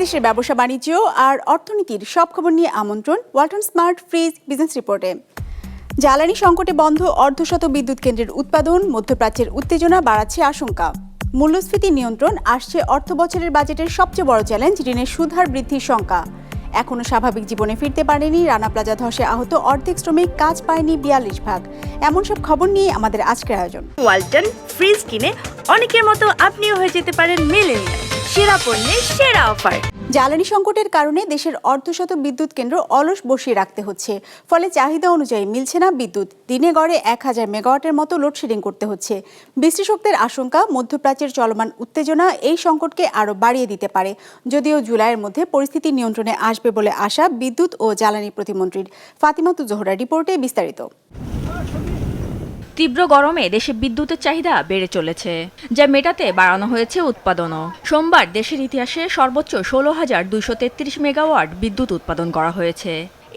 দেশ বিদেশের ব্যবসা বাণিজ্য আর অর্থনীতির সব খবর নিয়ে আমন্ত্রণ ওয়ালটন স্মার্ট ফ্রিজ বিজনেস রিপোর্টে। জ্বালানি সংকটে বন্ধ অর্ধশত বিদ্যুৎ কেন্দ্রের উৎপাদন, মধ্যপ্রাচ্যের উত্তেজনা বাড়াচ্ছে আশঙ্কা। মূল্যস্ফীতি নিয়ন্ত্রণ আসছে অর্থ বছরের বাজেটের সবচেয়ে বড় চ্যালেঞ্জ, ঋণের সুদহার বৃদ্ধির শঙ্কা। এখনও স্বাভাবিক জীবনে ফিরতে পারেনি রানা প্লাজা ধসে আহত অর্ধেক শ্রমিক, কাজ পায়নি বিয়াল্লিশ ভাগ। এমন সব খবর নিয়ে আমাদের আজকের আয়োজন। ওয়ালটন ফ্রিজ কিনে অনেকের মতো আপনিও হয়ে যেতে পারেন মিলেনিয়াল। সেরা পণ্যের সেরা অফার। জ্বালানি সংকটের কারণে দেশের অর্ধশত বিদ্যুৎ কেন্দ্র অলস বসিয়ে রাখতে হচ্ছে। ফলে চাহিদা অনুযায়ী মিলছে না বিদ্যুৎ। দিনে গড়ে এক হাজার মেগাওয়াটের মতো লোডশেডিং করতে হচ্ছে। বিশ্লেষকদের আশঙ্কা, মধ্যপ্রাচ্যের চলমান উত্তেজনা এই সংকটকে আরও বাড়িয়ে দিতে পারে। যদিও জুলাইয়ের মধ্যে পরিস্থিতি নিয়ন্ত্রণে আসবে বলে আশা বিদ্যুৎ ও জ্বালানি প্রতিমন্ত্রীর। ফাতিমাতু জোহরা রিপোর্টে বিস্তারিত। তীব্র গরমে দেশে বিদ্যুতের চাহিদা বেড়ে চলেছে, যা মেটাতে বাড়ানো হয়েছে উৎপাদনও। সোমবার দেশের ইতিহাসে সর্বোচ্চ ষোলো হাজার দুইশো তেত্রিশ মেগাওয়াট বিদ্যুৎ উৎপাদন করা হয়েছে।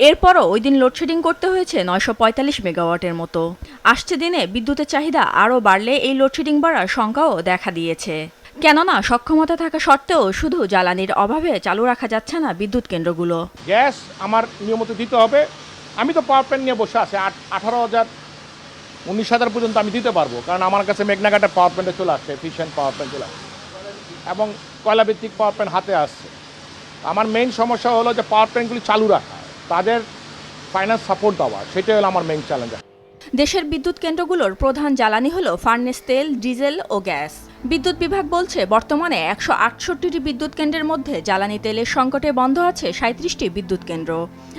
এরপরও ওই দিন লোডশেডিং করতে হয়েছে নয়শো পঁয়তাল্লিশ মেগাওয়াটের মতো। আসছে দিনে বিদ্যুতের চাহিদা আরও বাড়লে এই লোডশেডিং বাড়ার শঙ্কাও দেখা দিয়েছে। কেননা সক্ষমতা থাকা সত্ত্বেও শুধু জ্বালানির অভাবে চালু রাখা যাচ্ছে না বিদ্যুৎ কেন্দ্রগুলো। গ্যাস আমার নিয়মিত দিতে হবে। আমি তো পাওয়ার প্ল্যান্ট নিয়ে বসে আছি আঠারো হাজার উনিশ হাজার পর্যন্ত আমি দিতে পারব, কারণ আমার কাছে মেঘনাঘাটের পাওয়ার প্ল্যান্টে চলে আসছে এফিসিয়েন্ট পাওয়ার প্ল্যান্ট চলে আসছে। এবং কয়লাভিত্তিক পাওয়ার প্ল্যান্ট হাতে আসছে। আমার মেইন সমস্যা হলো যে পাওয়ার প্ল্যান্টগুলি চালু রাখা, তাদের ফাইন্যান্স সাপোর্ট দেওয়া, সেটাই হলো আমার মেইন চ্যালেঞ্জ দেশের বিদ্যুৎ কেন্দ্রগুলোর প্রধান জ্বালানি হলো ফার্নেস তেল ডিজেল ও গ্যাস বিদ্যুৎ বিভাগ বলছে, বর্তমানে একশো আটষট্টিটি বিদ্যুৎ কেন্দ্রের মধ্যে জ্বালানি তেলের সংকটে বন্ধ আছে সাঁত্রিশটি বিদ্যুৎ কেন্দ্র।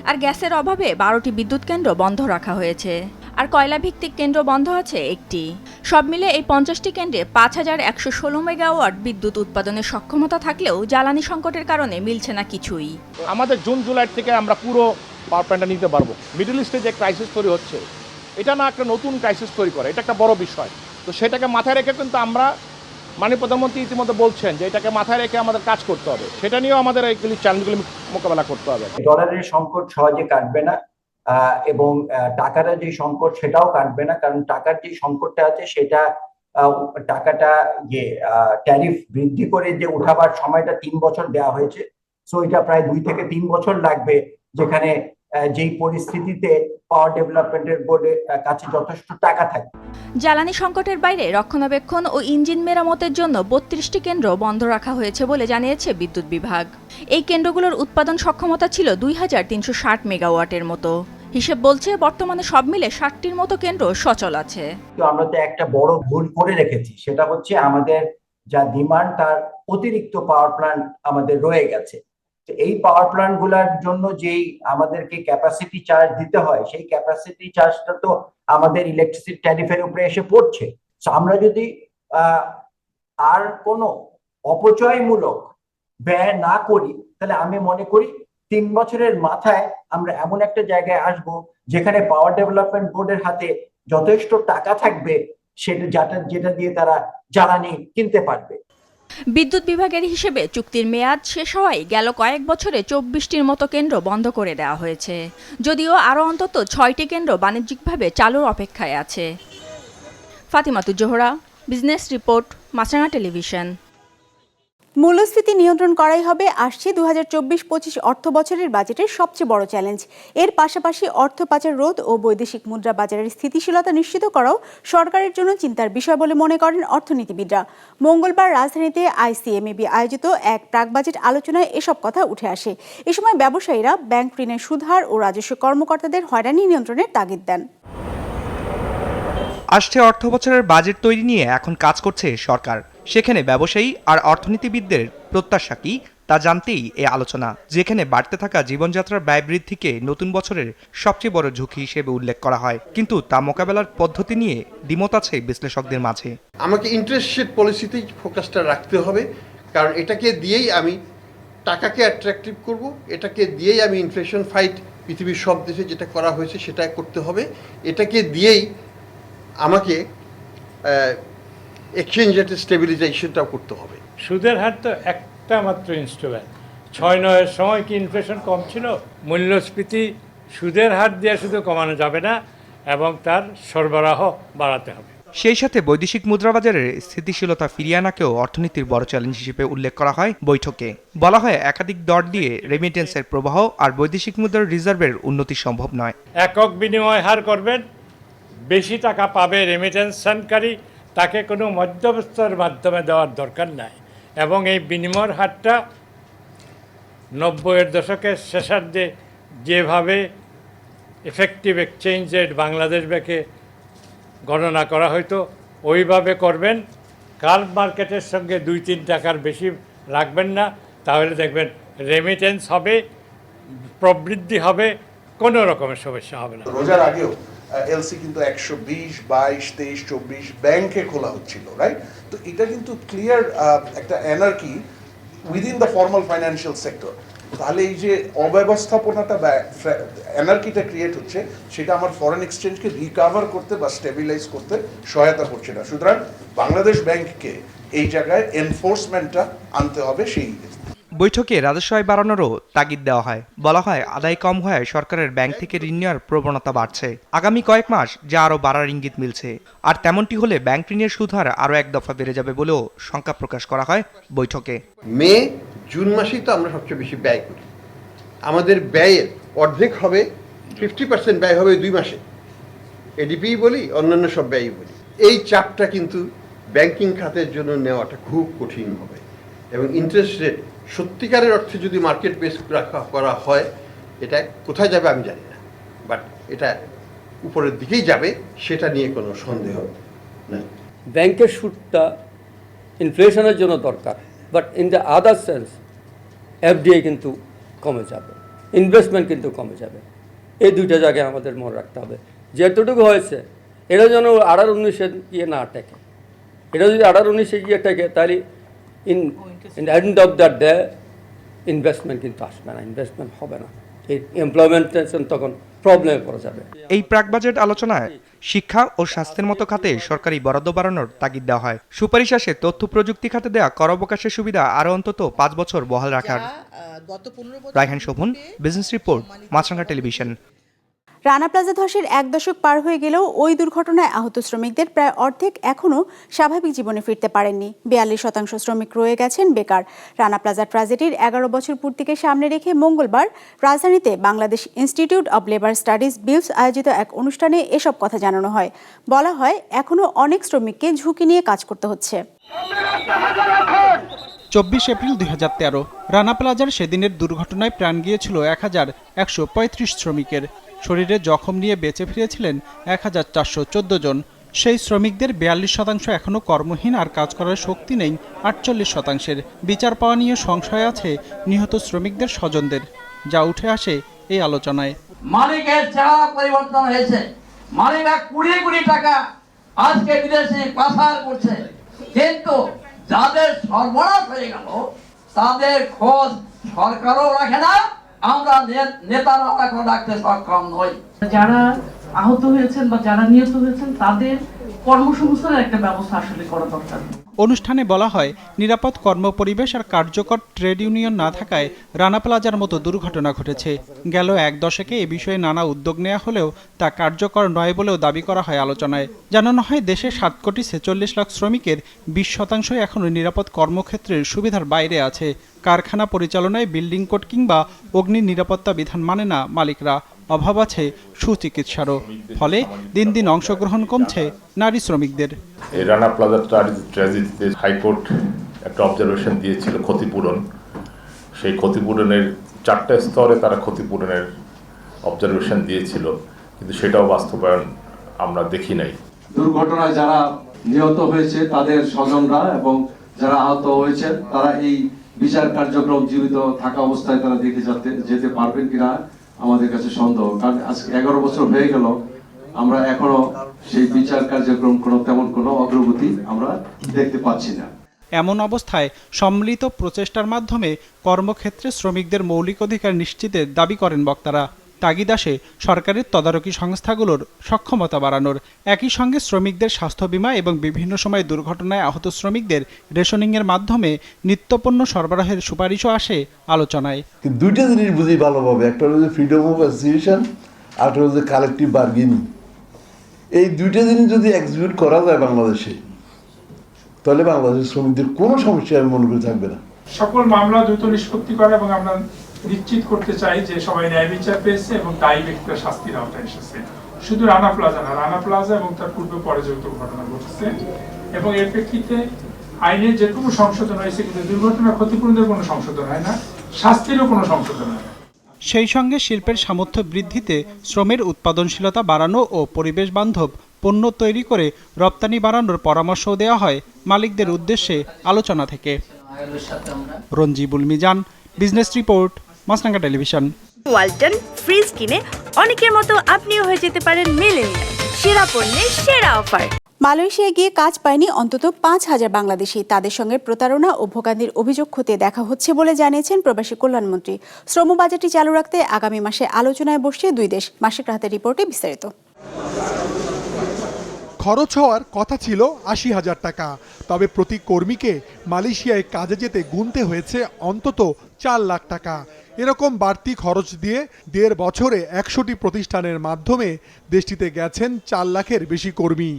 আর গ্যাসের অভাবে বারোটি বিদ্যুৎ কেন্দ্র বন্ধ রাখা হয়েছে। আর কয়লা ভিত্তিক কেন্দ্র বন্ধ আছে একটি। সব মিলে এই পঞ্চাশটি কেন্দ্রে পাঁচ হাজার একশো ষোলো মেগাওয়াট বিদ্যুৎ উৎপাদনের সক্ষমতা থাকলেও জ্বালানি সংকটের কারণে মিলছে না কিছুই। আমাদের জুন জুলাই থেকে আমরা পুরো পাওয়ার প্ল্যান্টটা নিতে পারব। মিডল ইস্টে যে ক্রাইসিস তৈরি হচ্ছে এটা না একটা নতুন ক্রাইসিস তৈরি করে এটা একটা বড় বিষয়। তো সেটাকে মাথায় রেখে কিন্তু আমরা মাননীয় প্রধানমন্ত্রী ইতিমধ্যে বলছেন যে এটাকে মাথায় রেখে আমাদের কাজ করতে হবে। সেটা নিয়েও আমাদের এইগুলি চ্যালেঞ্জগুলি মোকাবেলা করতে হবে। ডলারের সংকট সহজে কাটবে না এবং টাকার যে সংকট সেটাও কাটবে না, কারণ টাকার যে সংকটটা আছে সেটা টাকাটা যে ট্যারিফ বৃদ্ধি করে যে উঠাবার সময়টা তিন বছর দেওয়া হয়েছে সো এটা প্রায় দুই থেকে তিন বছর লাগবে, যেখানে যেই পরিস্থিতিতে পাওয়ার ডেভেলপমেন্টের বোর্ডের কাছে যথেষ্ট টাকা থাকে। জ্বালানি সংকটের বাইরে রক্ষণাবেক্ষণ ও ইঞ্জিন মেরামতের জন্য বত্রিশটি কেন্দ্র বন্ধ রাখা হয়েছে বলে জানিয়েছে বিদ্যুৎ বিভাগ। এই কেন্দ্রগুলোর উৎপাদন সক্ষমতা ছিল দুই হাজার তিনশো ষাট মেগাওয়াটের মতো। হিসেব বলছে বর্তমানে সব মিলে ষাটটির মতো কেন্দ্র সচল আছে। আমরা তো একটা বড় ভুল করে রেখেছি। সেটা হচ্ছে আমাদের যা ডিমান্ড তার অতিরিক্ত পাওয়ার প্ল্যান্ট আমাদের রয়ে গেছে। এই পাওয়ার প্ল্যান্টগুলার জন্য যেই আমাদেরকে ক্যাপাসিটি চার্জ দিতে হয়, সেই ক্যাপাসিটি চার্জটা তো আমাদের ইলেকট্রিসিটি ট্যারিফের উপরে এসে পড়ছে। আমরা যদি আর কোনো অপচয়মূলক ব্যয় না করি, তাহলে আমি মনে করি তিন বছরের মাথায় আমরা এমন একটা জায়গায় আসব যেখানে পাওয়ার ডেভেলপমেন্ট বোর্ডের হাতে যথেষ্ট টাকা থাকবে, সেটা যেটা যেটা দিয়ে তারা জ্বালানি কিনতে পারবে। বিদ্যুৎ বিভাগের হিসেবে চুক্তির মেয়াদ শেষ হওয়ায় গেল কয়েক বছরে চব্বিশটির মতো কেন্দ্র বন্ধ করে দেওয়া হয়েছে। যদিও আরও অন্তত ছয়টি কেন্দ্র বাণিজ্যিকভাবে চালুর অপেক্ষায় আছে। Fatimatu Zohra business report Maasranga television মূল্যস্ফীতি নিয়ন্ত্রণ করাই হবে, আসছে দু হাজার চব্বিশ পঁচিশ অর্থ বছরের বাজেটের সবচেয়ে বড় চ্যালেঞ্জ এর পাশাপাশি অর্থ পাচার রোধ ও বৈদেশিক মুদ্রা বাজারের স্থিতিশীলতা নিশ্চিত করাও সরকারের জন্য চিন্তার বিষয় বলে মনে করেন অর্থনীতিবিদরা। মঙ্গলবার রাজধানীতে আইসিএমএবি আয়োজিত এক প্রাক বাজেট আলোচনায় এসব কথা উঠে আসে। এ সময় ব্যবসায়ীরা ব্যাংক ঋণের সুধার ও রাজস্ব কর্মকর্তাদের হয়রানি নিয়ন্ত্রণের তাগিদ দেন। আসছে অর্থ বছরের বাজেট তৈরি নিয়ে এখন কাজ করছে সরকার। সেখানে ব্যবসায়ী আর অর্থনীতিবিদদের প্রত্যাশা কি তা জানতেই এ আলোচনা, যেখানে বাড়তে থাকা জীবনযাত্রার ব্যয় বৃদ্ধিকে নতুন বছরের সবচেয়ে বড় ঝুঁকি হিসেবে উল্লেখ করা হয়। কিন্তু তা মোকাবেলার পদ্ধতি নিয়ে দ্বিমত আছে বিশ্লেষকদের মাঝে। আমাকে ইন্টারেস্ট রেট পলিসিতেই ফোকাসটা রাখতে হবে, কারণ এটাকে দিয়েই আমি টাকাকে অ্যাট্রাকটিভ করব, এটাকে দিয়েই আমি ইনফ্লেশন ফাইট পৃথিবীর সব দেশে যেটা করা হয়েছে সেটা করতে হবে, এটাকে দিয়েই আমাকে এক্সচেঞ্জ রেটের স্টেবিলাইজেশনটাও করতে হবে। সুদের হার তো একটা মাত্র ইনস্ট্রুমেন্ট ছয় নয়ের সময় কি ইনফ্লেশন কম ছিল? মূল্যস্ফীতি সুদের হার দিয়ে শুধু কমানো যাবে না এবং তার সরবরাহ বাড়াতে হবে। সেই সাথে বৈদেশিক মুদ্রাবাজারের স্থিতিশীলতা ফিরিয়ে আনাকেও অর্থনীতির বড় চ্যালেঞ্জ হিসেবে উল্লেখ করা হয় বৈঠকে। বলা হয় একাধিক দর দিয়ে রেমিটেন্সের প্রবাহ আর বৈদেশিক মুদ্রার রিজার্ভের উন্নতি সম্ভব নয়। একক বিনিময় হার করবেন বেশি টাকা পাবে রেমিটেন্স সেন্ডকারী তাকে কোনো মধ্যবস্থার মাধ্যমে দেওয়ার দরকার নাই। এবং এই বিনিময়ের হারটা নব্বইয়ের দশকের শেষার্ধে যেভাবে এফেক্টিভ এক্সচেঞ্জ রেট বাংলাদেশ ব্যাংকে গণনা করা হয়তো ওইভাবে করবেন। কার্ভ মার্কেটের সঙ্গে দুই তিন টাকার বেশি রাখবেন না। তাহলে দেখবেন রেমিটেন্স হবে, প্রবৃদ্ধি হবে, কোনো রকমের সমস্যা হবে না। রোজার আগেও এলসি কিন্তু একশো বিশ, বাইশ, তেইশ, চব্বিশ ব্যাংকে খোলা হচ্ছিল রাইট তো এটা কিন্তু ক্লিয়ার একটা anarchy within the formal financial sector তাহলে এই যে অব্যবস্থাপনাটা এনার্কিটা ক্রিয়েট হচ্ছে, সেটা আমার ফরেন এক্সচেঞ্জকে রিকাভার করতে বা স্টেবিলাইজ করতে সহায়তা করছে না। সুতরাং বাংলাদেশ ব্যাংককে এই জায়গায় এনফোর্সমেন্টটা আনতে হবে, সেই বৈঠকে রাজস্ব আয় বাড়ানোরও তাগিদ দেওয়া হয়। বলা হয় আদায় কম হওয়ায় সরকারের ব্যাংক থেকে ঋণ নেওয়ার প্রবণতা বাড়ছে। আগামী কয়েক মাস যা আরও বাড়ার ইঙ্গিত মিলছে। আর তেমনটি হলে ব্যাংক ঋণের সুদ হার আরও এক দফা বেড়ে যাবে বলেও শঙ্কা প্রকাশ করা হয় বৈঠকে। মে জুন মাসেই তো আমরা সবচেয়ে বেশি ব্যয় করি। আমাদের ব্যয়ের অর্ধেক হবে ফিফটি পার্সেন্ট ব্যয় হবে দুই মাসে। এডিপি বলি অন্যান্য সব ব্যয়ই বলি। এই চাপটা কিন্তু ব্যাংকিং খাতের জন্য নেওয়াটা খুব কঠিন হবে। এবং ইন্টারেস্ট রেট সত্যিকারের অর্থে যদি মার্কেট বেস রাখা করা হয়, এটা কোথায় যাবে আমি জানি না। বাট এটা উপরের দিকেই যাবে, সেটা নিয়ে কোনো সন্দেহ নেই। ব্যাংকের সুদটা ইনফ্লেশনের জন্য দরকার but in the other sense FDI কিন্তু কমে যাবে ইনভেস্টমেন্ট কিন্তু কমে যাবে। এই দুইটা জায়গায় আমাদের মনে রাখতে হবে। যেতটুকু হয়েছে এটা যেন আঠারো উনিশে গিয়ে না টেকে। এটা যদি আঠারো উনিশে গিয়ে টেকে, তাহলে in in end of the day investment কিন্তু আসবে না ইনভেস্টমেন্ট হবে না। এই এমপ্লয়মেন্টেশন তখন প্রবলেমে পড়ে যাবে। এই প্রাক বাজেট আলোচনায় শিক্ষা ও স্বাস্থ্যের মতো খাতে সরকারি বরাদ্দ বাড়ানোর তাগিদ দেওয়া হয়। সুপারিশ আসে তথ্য প্রযুক্তি খাতে দেওয়া কর অবকাশের সুবিধা আরও অন্তত পাঁচ বছর বহাল রাখার। Raihan Shovon business report Maasranga television Rana Plaza ধসের এক দশক পার হয়ে গেলেও ওই দুর্ঘটনায় আহত শ্রমিকদের প্রায় অর্ধেক এখনও স্বাভাবিক জীবনে ফিরতে পারেননি। বিয়াল্লিশ শতাংশ শ্রমিক রয়ে গেছেন বেকার। রানা প্লাজা ট্র্যাজেডির এগারো বছর পূর্তিকে সামনে রেখে মঙ্গলবার রাজধানীতে Bangladesh Institute of Labour Studies BILS আয়োজিত এক অনুষ্ঠানে এসব কথা জানানো হয়। বলা হয়, এখনও অনেক শ্রমিককে ঝুঁকি নিয়ে কাজ করতে হচ্ছে। চব্বিশ এপ্রিল দুই হাজার তেরো, রানা প্লাজার সেদিনের দুর্ঘটনায় প্রাণ গিয়েছিল এক হাজার একশো পঁয়ত্রিশ শ্রমিকের। শরীরে জখম নিয়ে বেঁচে ফিরেছিলেন এক হাজার চারশো চোদ্দ জন। সেই শ্রমিকদের বিয়াল্লিশ শতাংশ এখনও কর্মহীন আর কাজ করার শক্তি নেই আটচল্লিশ শতাংশের। বিচার পাওয়া নিয়ে সংশয় আছে নিহত শ্রমিকদের স্বজনদের। যা উঠে আসে এই আলোচনায়। মালিকের চেহারা পরিবর্তন হয়েছে মালিকরা কুড়ি কোটি টাকা আজকে বিদেশে পাচার করছে। কিন্তু যাদের সর্বনাশ হয়ে গেল, তাদের খোঁজ সরকারও রাখে না। আমরা নেতারা এখন রাখতে সক্ষম নই। যারা আহত হয়েছেন বা যারা নিহত হয়েছেন, তাদের কর্মসংস্থানের একটা ব্যবস্থা আসলে করা দরকার। অনুষ্ঠানে বলা হয়, নিরাপদ কর্মপরিবেশ আর কার্যকর ট্রেড ইউনিয়ন না থাকায় রানা প্লাজার মতো দুর্ঘটনা ঘটেছে। গেল এক দশকে এ বিষয়ে নানা উদ্যোগ নেওয়া হলেও তা কার্যকর নয় বলেও দাবি করা হয় আলোচনায়। জানানো হয়, দেশে সাত কোটি ছেচল্লিশ লাখ শ্রমিকের বিশ শতাংশই এখনও নিরাপদ কর্মক্ষেত্রের সুবিধার বাইরে আছে। কারখানা পরিচালনায় বিল্ডিং কোড কিংবা অগ্নি নিরাপত্তা বিধান মানে না মালিকরা। অভাব আছে সুচিকিৎসারও। ফলে দিন দিন অংশগ্রহণ কমছে নারী শ্রমিকদের। এই রানা প্লাজা ট্র্যাজেডিতে হাইকোর্ট একটা অবজারভেশন দিয়েছিল ক্ষতিপূরণ। সেই ক্ষতিপূরণের চারটা স্তরে তারা ক্ষতিপূরণের অবজারভেশন দিয়েছিল কিন্তু সেটাও বাস্তবায়ন আমরা দেখি নাই। দুর্ঘটনায় যারা নিহত হয়েছে তাদের স্বজনরা এবং যারা আহত হয়েছে তারা এই বিচার কার্যক্রম জীবিত থাকা অবস্থায় তারা দেখে যেতে যেতে পারবেন কিনা আমাদের কাছে সন্দেহ। কারণ আজকে এগারো বছর হয়ে গেল, আমরা এখনও সেই বিচার কার্যক্রম কোনো তেমন কোনো অগ্রগতি আমরা দেখতে পাচ্ছি না। এমন অবস্থায় সম্মিলিত প্রচেষ্টার মাধ্যমে কর্মক্ষেত্রে শ্রমিকদের মৌলিক অধিকার নিশ্চিতের দাবি করেন বক্তারা। তাগিদ আসে সরকারের তদারকি সংস্থাগুলোর সক্ষমতা বাড়ানোর। একই সঙ্গে শ্রমিকদের স্বাস্থ্য বীমা এবং বিভিন্ন সময় দুর্ঘটনায় আহত শ্রমিকদের রেশনিংয়ের মাধ্যমে নিত্যপণ্য সরবরাহের সুপারিশও আসে আলোচনায়। দুইটা জিনিস বুঝি ভালোভাবে। একটা হচ্ছে ফ্রিডম অফ অ্যাসোসিয়েশন আর একটা হচ্ছে কালেকটিভ বার্গেনিং এই দুইটা জিনিস যদি এক্সিকিউট করা যায় বাংলাদেশে তাহলে বাংলাদেশের শ্রমিকদের কোনো সমস্যা আমি মনে করি থাকবে না। সকল মামলা দ্রুত নিষ্পত্তি করা এবং আমরা নিশ্চিত করতে চাই যে সবাই ন্যায় বিচার পেয়েছে এবং দায়ী ব্যক্তিরা শাস্তির আওতায় এসেছে। শুধু রানা প্লাজা না রানা প্লাজা এবং তার পূর্বে পরে যৌতুক ঘটনা ঘটেছে এবং এর প্রেক্ষিতে আইনের যেটুকু সংশোধন হয়েছে কিন্তু দুর্ঘটনা ক্ষতিপূরণের কোনো সংশোধন হয় না শাস্তিরও কোনো সংশোধন হয় না। সেই সঙ্গে শিল্পের সামর্থ্য বৃদ্ধিতে শ্রমের উৎপাদনশীলতা বাড়ানো ও পরিবেশ বান্ধব পণ্য তৈরি করে রপ্তানি বাড়ানোর পরামর্শও দেওয়া হয় মালিকদের উদ্দেশ্যে আলোচনা থেকে। Ranjibul Mizan business report Maasranga television. Walton fridge কিনে অনেকের মতো আপনিও হয়ে যেতে পারেন মিলেনিয়াল। সেরা পণ্যের সেরা অফার। মালয়েশিয়ায় গিয়ে কাজ পায়নি অন্তত পাঁচ হাজার বাংলাদেশি। তাদের সঙ্গে প্রতারণা ও ভোগান্তির অভিযোগ খতিয়ে দেখা হচ্ছে বলে জানিয়েছেন প্রবাসী কল্যাণমন্ত্রী। শ্রম বাজেটটি চালু রাখতে আগামী মাসে আলোচনায় বসছে দুই দেশ। মাসিক রাতের রিপোর্টে বিস্তারিত। খরচ হওয়ার কথা ছিল আশি হাজার টাকা। তবে প্রতি কর্মীকে মালয়েশিয়ায় কাজে যেতে গুনতে হয়েছে অন্তত চার লাখ টাকা। এরকম বাড়তি খরচ দিয়ে দেড় বছরে একশোটি প্রতিষ্ঠানের মাধ্যমে দেশটিতে গেছেন চার লাখের বেশি কর্মী।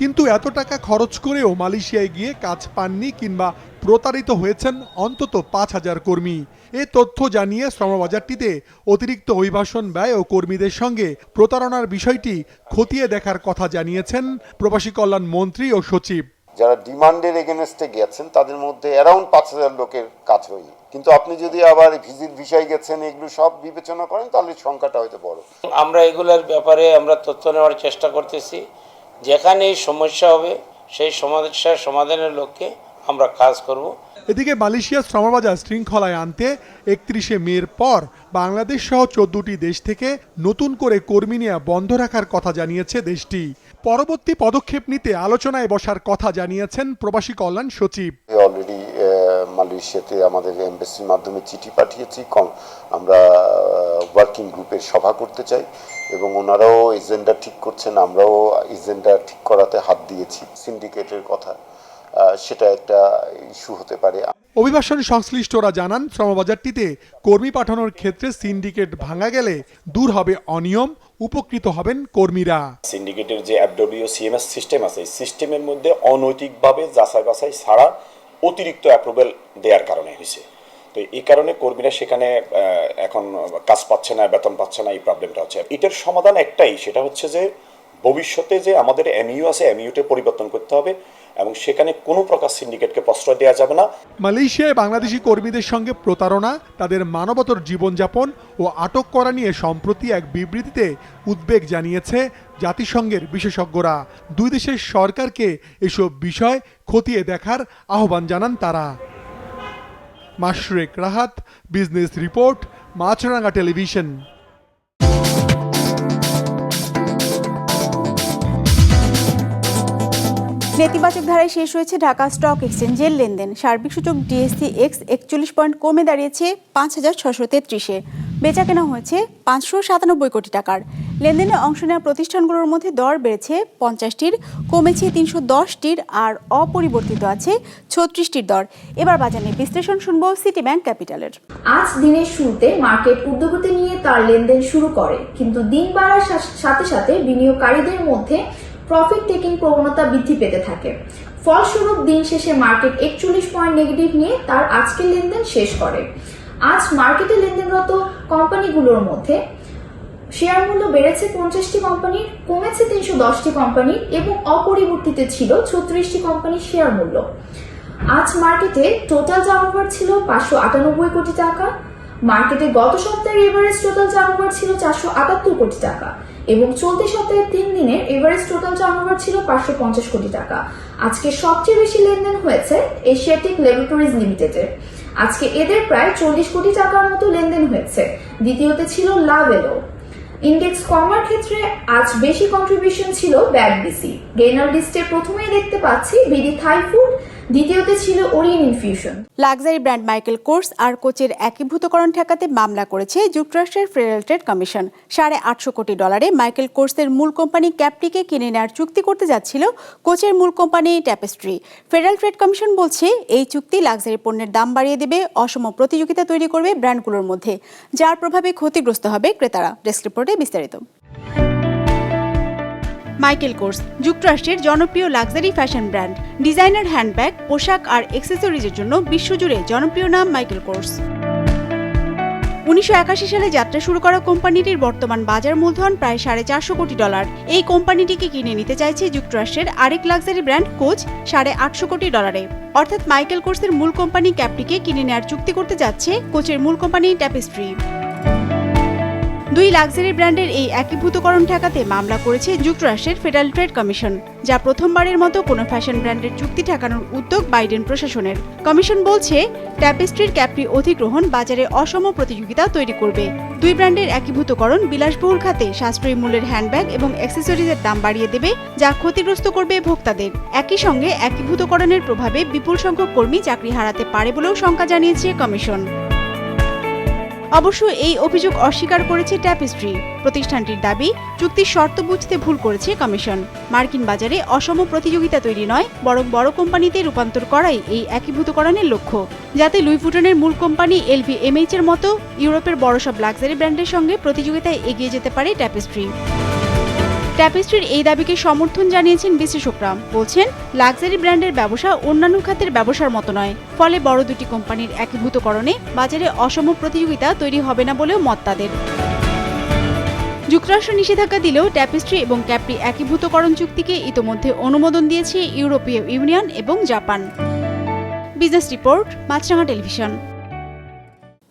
কিন্তু এত টাকা খরচ করেও মালয়েশিয়ায় গিয়ে কাজ পাননি কিংবা প্রতারিত হয়েছেন অন্তত পাঁচ হাজার কর্মী। এ তথ্য জানিয়ে শ্রমবাজারটিতে অতিরিক্ত অভিবাসন ব্যয় ও কর্মীদের সঙ্গে প্রতারণার বিষয়টি খতিয়ে দেখার কথা জানিয়েছেন প্রবাসী কল্যাণ মন্ত্রী ও সচিব। যারা ডিমান্ডের এগেনস্টে গেছেন, তাদের মধ্যে অ্যারাউন্ড পাঁচ হাজার লোকের কাজ হয়নি। কিন্তু আপনি যদি আবার ভিজিট ভিসায় গেছেন এগুলো সব বিবেচনা করেন তাহলে সংখ্যাটা হয়তো বড়। আমরা এগুলোর ব্যাপারে আমরা তথ্য নেওয়ার চেষ্টা করতেছি। যেখানে সমস্যা হবে সেই সমস্যার সমাধানের লক্ষ্যে আমরা কাজ করব। এদিকে মালয়েশিয়ার শ্রমবাজার শৃঙ্খলায় আনতে একত্রিশে মের পর বাংলাদেশ সহ চোদ্দটি দেশ থেকে নতুন করে কর্মী নেওয়া বন্ধ রাখার কথা জানিয়েছে দেশটি। পরবর্তী পদক্ষেপ নিতে আলোচনায় বসার কথা জানিয়েছেন প্রবাসী কল্যাণ সচিব। অলরেডি মালয়েশিয়াতে আমাদের এমবেসির মাধ্যমে চিঠি পাঠিয়েছি। কম আমরা ওয়ার্কিং গ্রুপের সভা করতে চাই এবং ওনারাও এজেন্ডা ঠিক করছেন আমরাও এজেন্ডা ঠিক করাতে হাত দিয়েছি। সিন্ডিকেটের কথা সেটা একটা ইস্যু হতে পারে। অভিবাসন সংশ্লিষ্টরা জানান শ্রমবাজারটিতে কর্মী পাঠানোর ক্ষেত্রে সিন্ডিকেট ভাঙা গেলে দূর হবে অনিয়ম উপকৃত হবেন কর্মীরা। সিন্ডিকেটের যে অ্যাপডব্লিউ সিএমএস সিস্টেম আছে এই সিস্টেমের মধ্যে অনৈতিকভাবে যাচাই বাছাই ছাড়া অতিরিক্ত অ্যাপ্রুভেল দেওয়ার কারণে হয়েছে। তো এই কারণে কর্মীরা সেখানে এখন কাজ পাচ্ছে না, বেতন পাচ্ছে না, এই প্রবলেমটা হচ্ছে। এটার সমাধান একটাই, সেটা হচ্ছে যে ভবিষ্যতে যে আমাদের এমইউ আছে এমইউতে পরিবর্তন করতে হবে। এবং সেখানে কোনো প্রকার সিন্ডিকেটকে প্রশ্রয় দেওয়া যাবে না। মালয়েশিয়ায় বাংলাদেশি কর্মীদের সঙ্গে প্রতারণা, তাদের মানবতর জীবনযাপন ও আটক করা নিয়ে সম্প্রতি এক বিবৃতিতে উদ্বেগ জানিয়েছে জাতিসংঘের বিশেষজ্ঞরা। দুই দেশের সরকারকে এসব বিষয় খতিয়ে দেখার আহ্বান জানান তারা। Mashrek Rahat, business report Maasranga television. নেতিবাচক ধারায় শেষ হয়েছে ঢাকা স্টক এক্সচেঞ্জের লেনদেন। সার্বিক সূচক ডিএসসি এক্স একচল্লিশ পয়েন্ট কমে দাঁড়িয়েছে পাঁচ হাজার ছশো তেত্রিশে। বেচা কেনা হয়েছে পাঁচশো সাতানব্বই কোটি টাকার। লেনদেনে অংশ নেওয়া প্রতিষ্ঠানগুলোর মধ্যে দর বেড়েছে পঞ্চাশটির, কমেছে তিনশো দশটির আর অপরিবর্তিত আছে ছত্রিশটির দর। এবার বাজারে বিশ্লেষণ শুনব সিটি ব্যাংক ক্যাপিটালের। আজ দিনের শুরুতে মার্কেট উদ্যোগতি নিয়ে তার লেনদেন শুরু করে, কিন্তু দিন বাড়ার সাথে সাথে বিনিয়োগকারীদের মধ্যে প্রফিট টেকিং প্রবণতা বৃদ্ধি পেতে থাকে। ফলস্বরূপ দিন শেষে মার্কেট একচল্লিশ পয়েন্ট নেগেটিভ নিয়ে তার আজকের লেনদেন শেষ করে। আজ মার্কেটে লেনদেনরত কোম্পানিগুলোর মধ্যে শেয়ার মূল্য বেড়েছে পঞ্চাশটি কোম্পানির কমেছে তিনশো দশটি কোম্পানির এবং অপরিবর্তিত ছিল ছত্রিশটি কোম্পানির শেয়ার মূল্য। আজ মার্কেটে টোটাল টার্নওভার ছিল পাঁচশো আটানব্বই কোটি টাকা। মার্কেটে গত সপ্তাহের এভারেজ টোটাল টার্নওভার ছিল চারশো আটাত্তর কোটি টাকা। এবং চলতি সপ্তাহের তিন দিনের এভারেজ টোটাল টার্নওভার ছিল পাঁচশো পঞ্চাশ কোটি টাকা। আজকে সবচেয়ে বেশি লেনদেন হয়েছে এশিয়াটিক ল্যাবরেটরিজ লিমিটেডের আজকে এদের প্রায় চল্লিশ কোটি টাকার মতো লেনদেন হয়েছে। দ্বিতীয়তে ছিল লাভেলো ইন্ডেক্স কমার ক্ষেত্রে আজ বেশি কন্ট্রিবিউশন ছিল ব্যাড বিসি গেইনার লিস্টে প্রথমেই দেখতে পাচ্ছি বিডি থাই ফুড দ্বিতীয়তে ছিল ওরিয়েন infusion luxury brand Michael Kors আর কোচের একীভূতকরণ ঠেকাতে মামলা করেছে যুক্তরাষ্ট্রের ফেডারেল ট্রেড কমিশন সাড়ে আটশো কোটি ডলারে মাইকেল কোর্সের মূল কোম্পানি ক্যাপটিকে কিনে নেওয়ার চুক্তি করতে যাচ্ছিল কোচের মূল company Tapestry Federal Trade Commission বলছে, এই চুক্তি লাক্সারি পণ্যের দাম বাড়িয়ে দেবে, অসম প্রতিযোগিতা তৈরি করবে ব্র্যান্ডগুলোর মধ্যে, যার প্রভাবে ক্ষতিগ্রস্ত হবে ক্রেতারা। ডেস্ক রিপোর্টে বিস্তারিত। মাইকেল কোর্স, যুক্তরাষ্ট্রের জনপ্রিয় luxury fashion brand. Designer handbag, পোশাক আর অ্যাক্সেসরিজের জন্য বিশ্বজুড়ে জনপ্রিয় নাম মাইকেল কোর্স। উনিশশো একাশি সালে যাত্রা শুরু করা কোম্পানিটির বর্তমান বাজার মূলধন প্রায় সাড়ে চারশো কোটি ডলার। এই কোম্পানিটিকে কিনে নিতে চাইছে যুক্তরাষ্ট্রের আরেক লাক্সারি ব্র্যান্ড কোচ সাড়ে আটশো কোটি ডলারে। অর্থাৎ মাইকেল কোর্সের মূল কোম্পানি ক্যাপটিকে কিনে নেওয়ার চুক্তি করতে যাচ্ছে কোচের মূল কোম্পানি ট্যাপেস্ট্রি। দুই লাক্সারি ব্র্যান্ডের এই একীভূতকরণ ঠেকাতে মামলা করেছে যুক্তরাষ্ট্রের ফেডারেল ট্রেড কমিশন, যা প্রথমবারের মতো কোনো ফ্যাশন ব্র্যান্ডের চুক্তি ঠেকানোর উদ্যোগ বাইডেন প্রশাসনের। কমিশন বলছে, ট্যাপেস্ট্রির ক্যাপটি অধিগ্রহণ বাজারে অসম প্রতিযোগিতা তৈরি করবে। দুই ব্র্যান্ডের একীভূতকরণ বিলাসবহুল খাতে সাশ্রয়ী মূল্যের হ্যান্ডব্যাগ এবং অ্যাক্সেসরিজের দাম বাড়িয়ে দেবে, যা ক্ষতিগ্রস্ত করবে ভোক্তাদের। একই সঙ্গে একীভূতকরণের প্রভাবে বিপুল সংখ্যক কর্মী চাকরি হারাতে পারে বলেও শঙ্কা জানিয়েছে কমিশন। অবশ্য এই অভিযোগ অস্বীকার করেছে ট্যাপিস্ট্রি। প্রতিষ্ঠানটির দাবি, চুক্তির শর্ত বুঝতে ভুল করেছে কমিশন। মার্কিন বাজারে অসম প্রতিযোগিতা তৈরি নয়, বরং বড় কোম্পানিতে রূপান্তর করাই এই একীভূতকরণের লক্ষ্য। যাতে লুইফুটনের মূল কোম্পানি এলভিএমএইচ এর মতো, ইউরোপের বড়সব লাক্সারি ব্র্যান্ডের সঙ্গে প্রতিযোগিতায় এগিয়ে যেতে পারে ট্যাপেস্ট্রি। ট্যাপেস্ট্রির এই দাবিকে সমর্থন জানিয়েছেন বিশ্লেষকরা বলছেন, লাক্সারি ব্র্যান্ডের ব্যবসা অন্যান্য খাতের ব্যবসার মতো নয়। ফলে বড় দুটি কোম্পানির একীভূতকরণে বাজারে অসম প্রতিযোগিতা তৈরি হবে না বলেও মত তাদের। যুক্তরাষ্ট্র নিষেধাজ্ঞা দিলেও ট্যাপেস্ট্রি এবং ক্যাপরি একীভূতকরণ চুক্তিকে ইতোমধ্যে অনুমোদন দিয়েছে ইউরোপীয় ইউনিয়ন এবং Japan. Business report, Maasranga television.